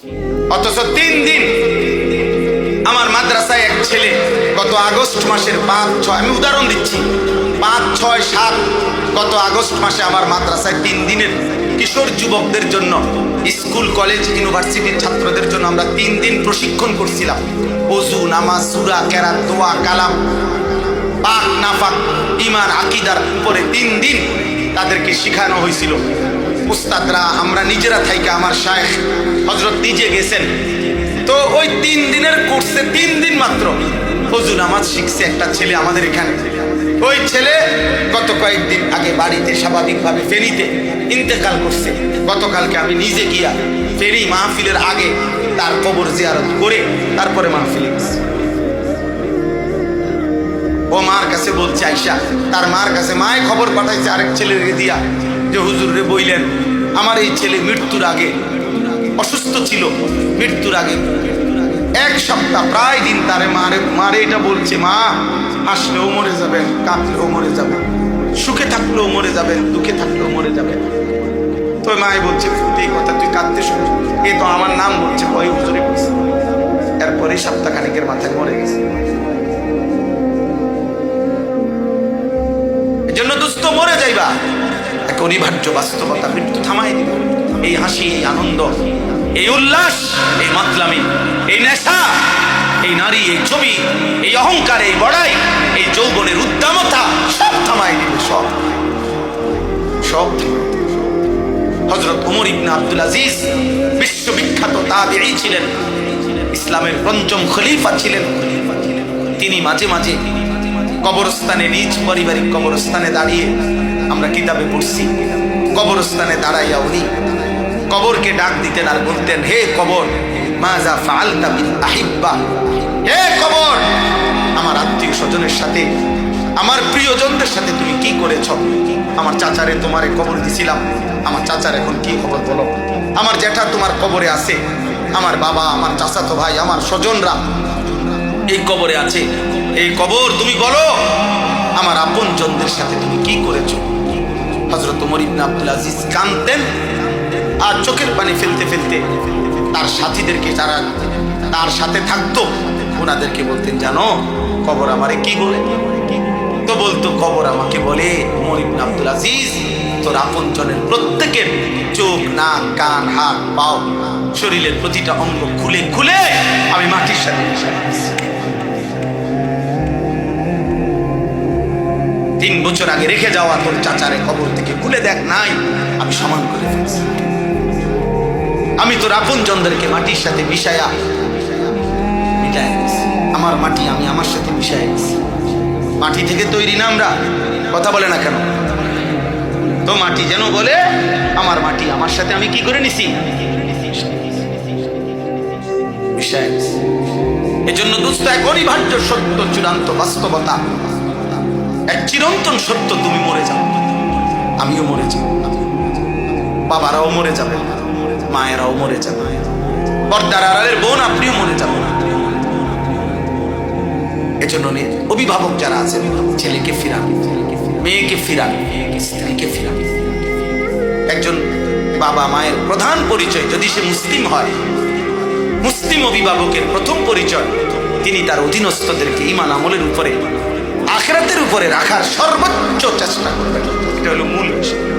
অথচ তিন দিন আমার মাদ্রাসায় এক ছেলে গত আগস্ট মাসের পাঁচ ছয় আমি উদাহরণ দিচ্ছি। পাঁচ, ছয়, সাত গত আগস্ট মাসে আমার মাদ্রাসায় তিন দিনের কিশোর যুবকদের জন্য স্কুল, কলেজ, ইউনিভার্সিটির ছাত্রদের জন্য আমরা তিন দিন প্রশিক্ষণ করছিলাম। অজু নামাজ, সুরা, কেরাত, দোয়া, কালাম, পাক, নাফাক ইমান আকিদার উপরে তিন দিন তাদেরকে শেখানো হয়েছিল। উস্তাদরা আমরা নিজেরা থাইকা আমার শায়েখ হজরত নিজে গেছেন। তো ওই তিন দিনের কোর্সে তিন দিন মাত্র হজু নামাজ শিখছে একটা ছেলে আমাদের এখানে। ওই ছেলে গত কয়েকদিন আগে বাড়িতে স্বাভাবিকভাবে ফেরিতে ইন্তেকাল করছে। গতকালকে আমি নিজে গিয়া ফেরি মাহফিলের আগে তার কবর জিয়ারত করে তারপরে মাহফিলে গেছি। ও মার কাছে বলছে আইসা তার মার কাছে মায় খবর পাঠাইছে আরেক ছেলের দিয়া যে হুজুর বইলেন আমার এই ছেলে মৃত্যুর আগে, অসুস্থ ছিল মৃত্যুর আগে। এক সপ্তাহ প্রায় দিন তারে মারে মারে এটা বলছে, মা, হাসলেও মরে যাবেন, কাঁদলেও মরে যাবেন, সুখে থাকলেও মরে যাবেন, দুঃখে থাকলেও মরে যাবেন। তো মায় বলছে, এই কথা তুই কাঁদতে শুনি এই তো আমার নাম বলছে, ওই হুজুরে বলছে। এরপরে সপ্তাহ খানিকের মাথায় মরে গেছে। এজন্য দুস্থ মরে যাইবা। অনিবার্য বাস্তবতা মৃত্যু থামাই দিবে। এই হাসি, এই আনন্দ, এই উল্লাস, এই মাতলামি, এই নেশা, এই নারী, এই ছবি, এই অহংকার, এই বড়াই, এই যৌবনের উদ্দামতা, সব থামাই দিবে, সব। সব হজরত উমর ইবনে আব্দুল আজিজ বিশ্ববিখ্যাত তাবিঈ ছিলেন। ইসলামের পঞ্চম খলিফা ছিলেন। তিনি মাঝে মাঝে কবরস্থানে, নিজ পারিবারিক কবরস্থানে দাঁড়িয়ে আমরা কিতাবে পড়ছি। কবরস্থানে দাঁড়াইয়া উনি কবরকে ডাক দিতেন আর বলতেন, হে কবর মাজা ফালতা বিল আহিব্বা। হে কবর, আমার আত্মীয় স্বজনের সাথে, আমার প্রিয়জনদের সাথে তুমি কি করেছ? আমার চাচারে তোমারে কবর দিছিলাম, আমার চাচার এখন কি খবর বলো? আমার জ্যাঠা তোমার কবরে আছে, আমার বাবা, আমার চাচাতো ভাই, আমার স্বজনরা এই কবরে আছে। এই কবর তুমি বলো, আমার আপন জনদের সাথে তুমি কি করেছ? হজরত ইবনে আব্দুল আজিজ কানতেন আর চোখের পানি ফেলতে ফেলতে তার সাথীদেরকে যারা তার সাথে থাকতো ওনাদেরকে বলতেন, জানো, কবর আমারে কি বলে? তো বলতো, কবর আমাকে বলে ইবনে আব্দুল আজিজ, তোর আপন জনের প্রত্যেকের চোখ, নাক, কান, হাত, পাও, শরীরের প্রতিটা অঙ্গ খুলে খুলে আমি মাটির সাথে মিশে তিন বছর আগে রেখে যাওয়া তোর চাচারে কবর থেকে খুলে দেখ, নাই, আমি সমান করে ফেলছি। আমি তোর আপন চন্দ্রকে মাটির সাথে গেছি। আমার মাটি আমি আমার সাথে মিশায় গেছি মাটি থেকে তৈরি না আমরা, কথা বলে না কেন? তো মাটি যেন বলে, আমার মাটি আমার সাথে আমি কি করে নিছি? এজন্য দোস্ত এক অনিবার্য সত্য চূড়ান্ত বাস্তবতা এক চিরন্তন সত্য তুমি মরে যাও। আমিও মরে যাব বাবারাও মরে যাবে। মায়েরাও মরে যাবে। পর্দার আড়ালের বোন আপনিও মরে যাবেন। এজন্য অভিভাবক যারা আছেন, ছেলেকে ফিরান। মেয়েকে ফিরান। স্ত্রীকে ফিরান। একজন বাবা মায়ের প্রধান পরিচয়, যদি সে মুসলিম হয়, মুসলিম অভিভাবকের প্রথম পরিচয়, তিনি তার অধীনস্থদেরকে ইমান আমলের উপরে আখেরাতের উপরে রাখার সর্বোচ্চ চেষ্টা করবেন এটা হলো মূল বিষয়।